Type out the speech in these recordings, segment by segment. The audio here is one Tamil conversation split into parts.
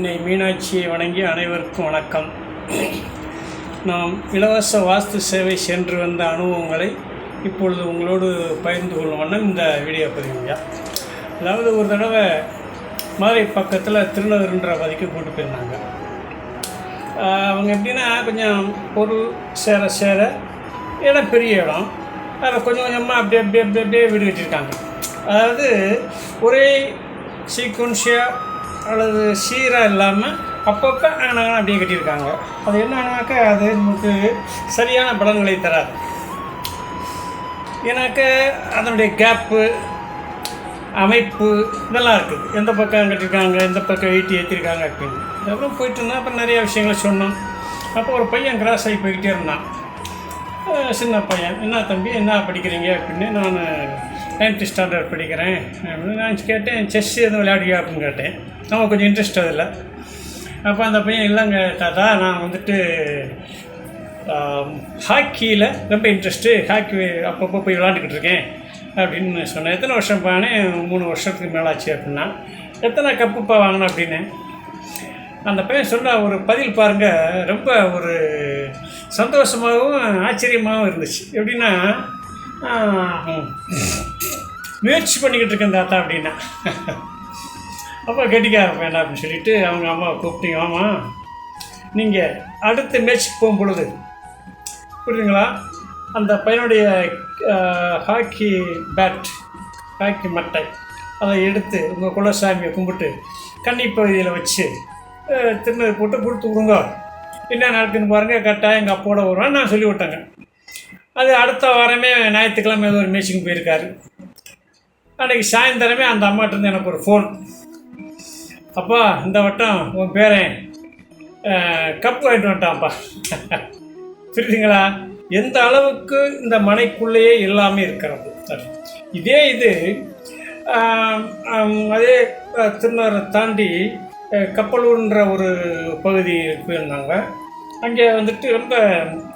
இன்னை மீனாட்சியை வணங்கி அனைவருக்கும் வணக்கம். நாம் இலவச வாஸ்து சேவை சென்று வந்த அனுபவங்களை இப்பொழுது உங்களோடு பகிர்ந்து கொள்ளும் வண்ணம் இந்த வீடியோ பதிவுங்க. அதாவது ஒரு தடவை மதுரை பக்கத்தில் திருநகருன்ற பதிக்கு கூட்டு போயிருந்தாங்க. அவங்க எப்படின்னா கொஞ்சம் பொருள் சேர சேர இடம் பெரிய இடம். அதில் கொஞ்சம் கொஞ்சமாக அப்படியே அப்படியே அப்படியே அப்படியே வீடு கட்டியிருக்காங்க. அதாவது ஒரே சீக்வன்ஷியாக அல்லது சீராக இல்லாமல் அப்பப்போ ஆனால் அப்படியே கட்டியிருக்காங்க. அது என்னன்னாக்கா அது நமக்கு சரியான பலன்களை தராது. ஏன்னாக்க அதனுடைய கேப்பு அமைப்பு இதெல்லாம் இருக்குது. எந்த பக்கம் கட்டியிருக்காங்க எந்த பக்கம் ஈட்டி ஏற்றிருக்காங்க அப்படின்னு. இதெல்லாம் போயிட்டு இருந்தால் அப்புறம் நிறைய விஷயங்களை சொன்னோம். அப்போ ஒரு பையன் கிராஸ் ஆகி போய்கிட்டே இருந்தான். சின்ன பையன் என்ன தம்பி என்ன படிக்கிறீங்க? அப்படின்னு நான் நைன்த்து ஸ்டாண்டர்ட் படிக்கிறேன். அப்படின்னு நான் கேட்டேன் செஸ் எதுவும் விளையாடுவியா அப்படின்னு கேட்டேன். அவன் கொஞ்சம் இன்ட்ரெஸ்ட் அதில் அப்போ அந்த பையன் இல்லைங்க தாத்தா நான் வந்துட்டு ஹாக்கியில் ரொம்ப இன்ட்ரெஸ்ட்டு ஹாக்கி அப்பப்போ போய் விளாண்டுக்கிட்டு இருக்கேன் அப்படின்னு சொன்னேன். எத்தனை வருஷம் பானே? மூணு வருஷத்துக்கு மேலே ஆச்சு அப்படின்னா. எத்தனை கப்புப்பா வாங்கினேன் அப்படின்னு. அந்த பையன் சொன்ன ஒரு பதில் பாருங்கள் ரொம்ப ஒரு சந்தோஷமாகவும் ஆச்சரியமாகவும் இருந்துச்சு. எப்படின்னா முயற்சி பண்ணிக்கிட்டு இருக்கேன் தாத்தா அப்படின்னா. அப்போ கெட்டிக்கார வேண்டாம் அப்படின்னு சொல்லிட்டு அவங்க அம்மாவை கூப்பிட்டீங்க. ஆமாம் நீங்கள் அடுத்த மேட்ச்சுக்கு போகும் பொழுது புரியுதுங்களா? அந்த பையனுடைய ஹாக்கி பேட் ஹாக்கி மட்டை அதை எடுத்து உங்கள் குலசாமியை கும்பிட்டு கன்னி பகுதியில் வச்சு திருநெல் போட்டு கொடுத்து விடுங்க என்ன நடக்குன்னு பாருங்கள் கரெக்டாக எங்கள் அப்போட வருவான்னு நான் சொல்லிவிட்டேங்க. அது அடுத்த வாரமே ஞாயிற்றுக்கிழமை ஏதோ ஒரு மீட்டிங் போயிருக்காரு. அன்றைக்கி சாயந்தரமே அந்த அம்மாட்டேருந்து எனக்கு ஒரு ஃபோன் அப்பா இந்த வட்டம் உன் பேரன் கப் கப்பு வாங்கிட்டு வந்துட்டான்ப்பா. புரியுதுங்களா? எந்த அளவுக்கு இந்த மனைக்குள்ளேயே எல்லாமே இருக்கிறது. இதே இது அதே திருநரை தாண்டி கப்பலூர்ன்ற ஒரு பகுதி போயிருந்தாங்க. அங்கே வந்துட்டு ரொம்ப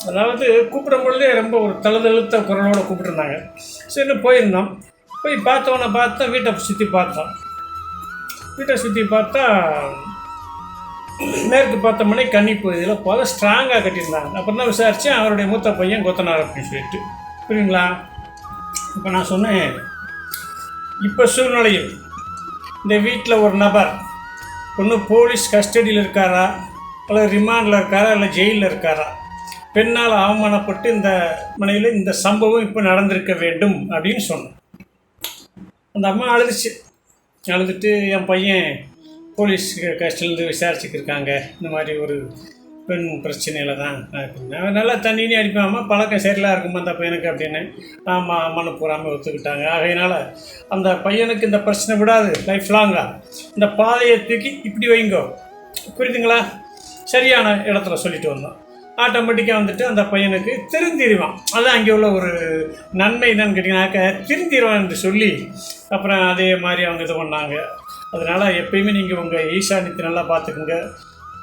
அதாவது கூப்பிடும் பொழுதே ரொம்ப ஒரு தழுதழுத்த குரலோடு கூப்பிட்டுருந்தாங்க. சரி போயிருந்தோம். போய் பார்த்தோன்னே பார்த்தா வீட்டை சுற்றி பார்த்தோம். வீட்டை சுற்றி பார்த்தா மேற்கு பார்த்த மணி கன்னி பகுதியில் போத ஸ்ட்ராங்காக கட்டியிருந்தாங்க. அப்புறம் தான் விசாரித்தேன் அவருடைய மூத்த பையன் கொத்தனார் அப்படின்னு சொல்லிட்டு. புரியுங்களா? இப்போ நான் சொன்னேன். இப்போ சூழ்நிலையில் இந்த வீட்டில் ஒரு நபர் ஒன்று போலீஸ் கஸ்டடியில் இருக்காரா? அல்லது ரிமாண்டில் இருக்காரா இல்லை ஜெயிலில் இருக்காரா? பெண்ணால் அவமானப்பட்டு இந்த மனையில் இந்த சம்பவம் இப்போ நடந்திருக்க வேண்டும் அப்படின்னு சொன்னேன். அந்த அம்மா அழுதுச்சு. அழுதுட்டு என் பையன் போலீஸ் கஸ்டிலேருந்து விசாரிச்சுக்கிருக்காங்க. இந்த மாதிரி ஒரு பெண் பிரச்சனையில் தான் அப்படின்னு அவன் நல்லா தண்ணினே அடிப்பாம பழக்கம் சரியில்லாம் இருக்குமா அந்த பையனுக்கு அப்படின்னு. ஆமாம் அம்மனு பூராமல் ஒத்துக்கிட்டாங்க. ஆகையினால அந்த பையனுக்கு இந்த பிரச்சனை விடாது லைஃப் லாங்காக இந்த பாதையை தூக்கி இப்படி வைங்கோ. புரியுதுங்களா? சரியான இடத்துல சொல்லிட்டு வந்தோம் ஆட்டோமேட்டிக்காக வந்துட்டு அந்த பையனுக்கு திருந்திடுவான். அதான் அங்கே உள்ள ஒரு நன்மை என்னன்னு கேட்டிங்கனாக்க திருந்திடுவான் என்று சொல்லி அப்புறம் அதே மாதிரி அவங்க இது பண்ணாங்க. அதனால் எப்பயுமே நீங்கள் உங்கள் ஈசானியத்தை நல்லா பார்த்துக்குங்க.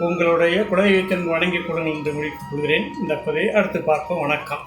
உங்களுடைய குலதெய்வத்தின் வணங்கி கொடுங்கள் என்று முடித்துக் கொள்கிறேன் இந்த பதிவை அடுத்து பார்ப்போம். வணக்கம்.